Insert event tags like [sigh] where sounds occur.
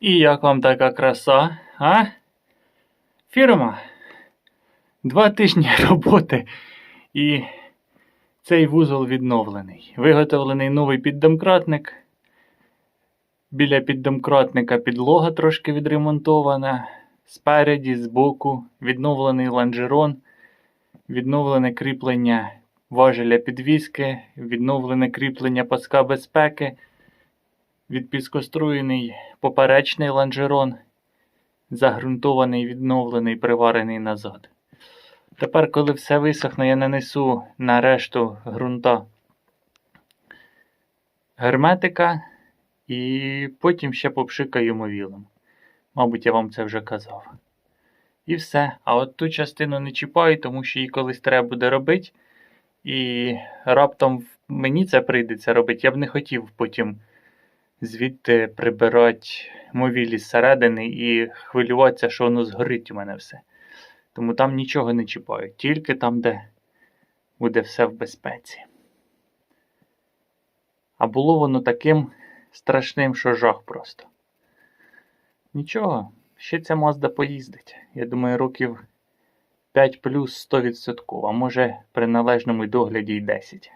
І як вам така краса, а? Фірма. Два тижні [laughs] роботи і цей вузол відновлений. Виготовлений новий піддомкратник. Біля піддомкратника підлога трошки відремонтована. Спереді, збоку, відновлений лонжерон, відновлене кріплення важеля підвіски, відновлене кріплення паска безпеки, відпіскоструєний поперечний лонжерон, загрунтований, відновлений, приварений назад. Тепер, коли все висохне, я нанесу на решту ґрунта герметика і потім ще попшикаю мовілом. Мабуть, я вам це вже казав. І все. А от ту частину не чіпаю, тому що її колись треба буде робити. І раптом мені це прийдеться робити. Я б не хотів потім звідти прибирати мовілі зсередини і хвилюватися, що воно згорить у мене все. Тому там нічого не чіпаю, тільки там, де буде все в безпеці. А було воно таким страшним, що жах просто. Нічого, ще ця Мазда поїздить. Я думаю, років 5 плюс 100%, а може при належному догляді й 10.